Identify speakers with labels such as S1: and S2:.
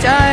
S1: ใจ